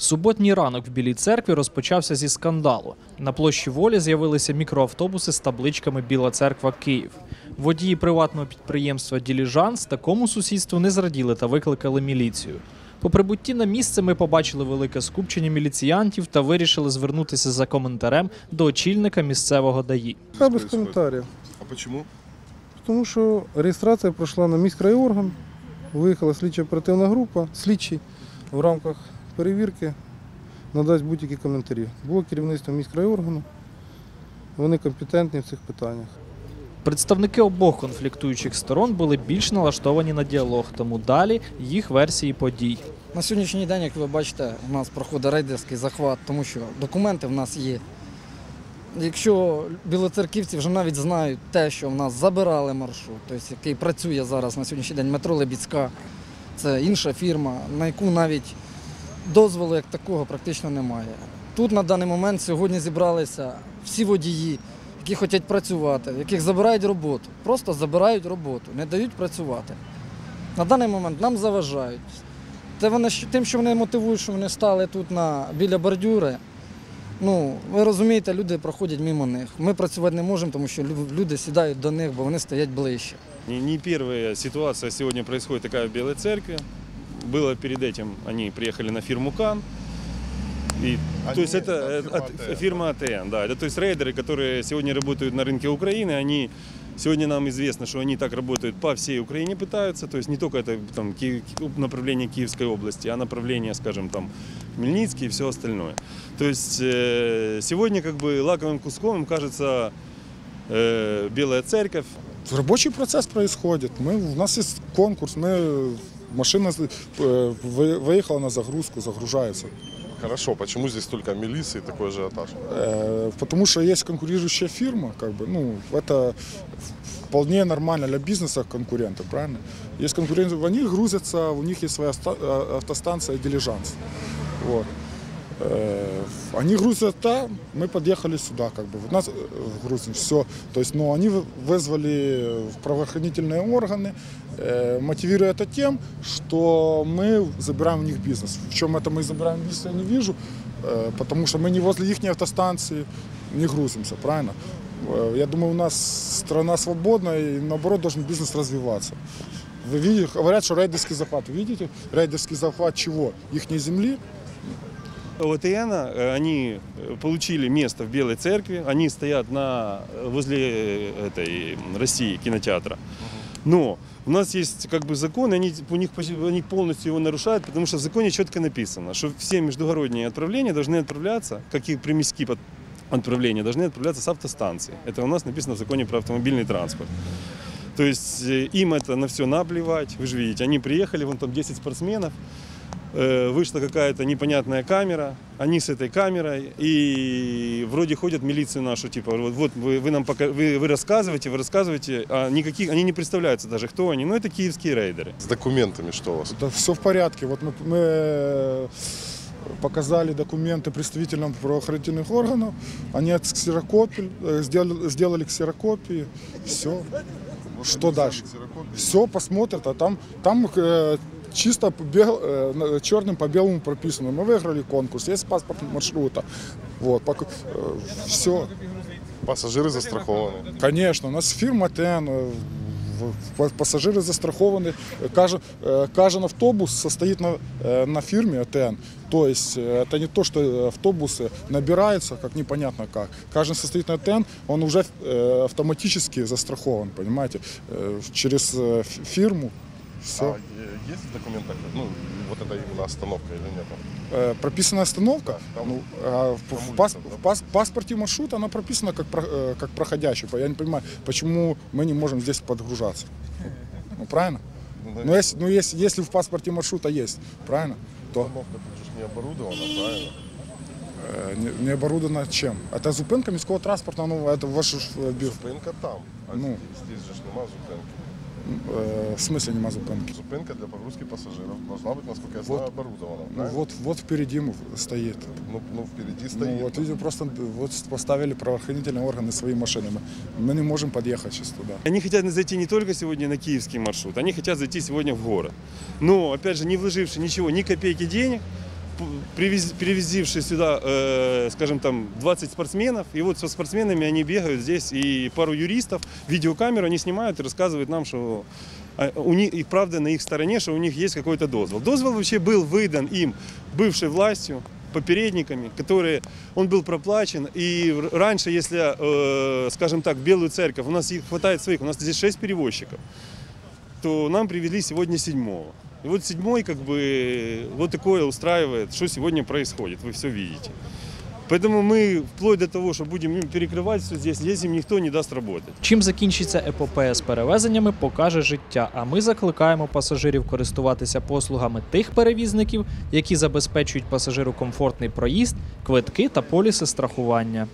Суботній ранок в Білій церкві розпочався зі скандалу. На площі волі з'явилися мікроавтобуси з табличками Біла церква Київ. Водії приватного підприємства Діліжанс такому сусідству не зраділи та викликали міліцію. По прибутті на місце ми побачили велике скупчення міліціянтів та вирішили звернутися за коментарем до очільника місцевого ДАІ. Та без коментарів. А почему? Тому що реєстрація пройшла на міськрайорган, виїхала слідча оперативна група, слідчий в рамках перевірки надасть будь-які коментарі. Було керівництво міськрайоргану, вони компетентні в цих питаннях. Представники обох конфліктуючих сторон були більш налаштовані на діалог, тому далі їх версії подій. На сьогоднішній день, як ви бачите, у нас проходить рейдерський захват, тому що документи в нас є. Якщо білоцерківці вже навіть знають те, що в нас забирали маршрут, тобто який працює зараз на сьогоднішній день метро Лебідська, це інша фірма, на яку навіть дозволу як такого практично немає. Тут на даний момент сьогодні зібралися всі водії, які хочуть працювати, яких забирають роботу. Просто забирають роботу, не дають працювати. На даний момент нам заважають. Те вони тим, що вони мотивують, що вони стали тут на, біля бордюри. Ну, ви розумієте, люди проходять мимо них. Ми працювати не можемо, тому що люди сідають до них, бо вони стоять ближче. Не, не первая ситуация сегодня происходит такая в Белой Церкви. Было перед этим, они приехали на фирму КАН. И, то Они, есть это да, э, фирма от- АТН, фирма АТН, да. Это то есть рейдеры, которые сегодня работают на рынке Украины, они Сегодня нам известно, что они так работают по всей Украине пытаются, то есть не только это там, Ки- Ки- направление Киевской области, а направление, скажем, там Хмельницкий и все остальное. То есть э, сегодня как бы лаковым куском им кажется э, Белая Церковь, Рабочий процесс происходит. Мы, у нас есть конкурс, мы, машина э, вы- выехала на загрузку, загружается. Хорошо, почему здесь только милиции и такой ажиотаж? Э, Потому что есть конкурирующая фирма, как бы, ну, это вполне нормально для бизнеса конкуренты, правильно? Есть конкуренты, они грузятся, у них есть своя ста- э, автостанция «Дилижанс». Вот. Э, Они грузят там, мы подъехали сюда, как бы, вот нас э, грузим, все. То есть, ну, они вы- вызвали в правоохранительные органы, э, мотивируя это тем, что мы забираем у них бизнес. В чем это мы забираем бизнес, я не вижу, э, потому что мы не возле их автостанции не грузимся, правильно? Э, Я думаю, у нас страна свободная, и наоборот должен бизнес развиваться. Вы видите, говорят, что рейдерский захват. Вы видите, рейдерский захват чего? Их земли, ОТН, э, они э, получили место в Белой церкви, они стоят на, возле э, этой м, России кинотеатра. Но у нас есть как бы закон, и они, у них, почти- они полностью его нарушают, потому что в законе четко написано, что все междугородние отправления должны отправляться, как и примески под отправления, должны отправляться с автостанции. Это у нас написано в законе про автомобильный транспорт. То есть э, им это на все наплевать. Вы же видите, они приехали, вон там 10 спортсменов, э, вышла какая-то непонятная камера, они с этой камерой, и вроде ходят милицию нашу, типа, вот, вот вы, вы нам пока, вы, вы рассказываете, вы рассказываете, а никаких, они не представляются даже, кто они, ну это киевские рейдеры. С документами что у вас? Да все в порядке. Вот мы, мы э, показали документы представителям правоохранительных органов. Они отксерокопили, э, сделали, сделали ксерокопии. Все. Что дальше? Все посмотрят, а там, там э, чисто по бел- э, на- черным по белому прописано. Мы выиграли конкурс, есть паспорт маршрута. Вот, все. Пассажиры застрахованы. Конечно, у нас фирма ТН, э, в- в- пассажиры застрахованы. Каждый, э, каждый автобус состоит на, э, на фирме ТН. То есть э, это не то, что автобусы набираются, как непонятно как. Каждый состоит на ТН, он уже э, автоматически застрахован, понимаете, э, через э, ф- фирму. Все. А э, есть в документах, ну, вот это именно остановка или нет? Э, прописана остановка. Да, там- ну, а в, там в улица, пас- да? в пас- паспорте маршрута она прописана как, про- э, как проходящий. Я не понимаю, почему мы не можем здесь подгружаться. Ну, правильно? Ну, Ну, если, ну если, если в паспорте маршрута есть, правильно, то Остановка тут же не оборудована, правильно? э, не, не оборудовано чем? Это зупинка міського транспорту, ну, это ваш ж, э, бир- Зупинка там, а Ну. здесь, здесь же ж нема зупинки. Э, в смысле нема зупинки? Зупинка для погрузки пассажиров должна быть, насколько я знаю, Вот. оборудована. Ну, правильно? вот, вот впереди стоит. ну, ну, впереди Ну, стоит. вот видите, просто вот поставили правоохранительные органы свои машины. Мы, не можем подъехать сейчас туда. Они хотят зайти не только сегодня на киевский маршрут, они хотят зайти сегодня в город. Но, опять же, не вложивши ничего, ни копейки денег, привез- перевезивший сюда, э, скажем там, 20 спортсменов. И вот со спортсменами они бегают здесь, и пару юристов, видеокамеру они снимают и рассказывают нам, что а, у них, и правда на их стороне, что у них есть какой-то дозвол. Дозвол вообще был выдан им бывшей властью, попередниками, которые, он был проплачен. И раньше, если, э, скажем так, Белую Церковь, у нас их хватает своих, у нас здесь 6 перевозчиков, то нам привели сегодня седьмого. И вот седьмой как бы вот такое устраивает, что сегодня происходит, вы все видите. Поэтому мы вплоть до того, что будем им перекрывать все здесь, здесь им никто не даст работать. Чим закінчиться епопея з перевезеннями, покаже життя. А ми закликаємо пасажирів користуватися послугами тих перевізників, які забезпечують пасажиру комфортний проїзд, квитки та поліси страхування.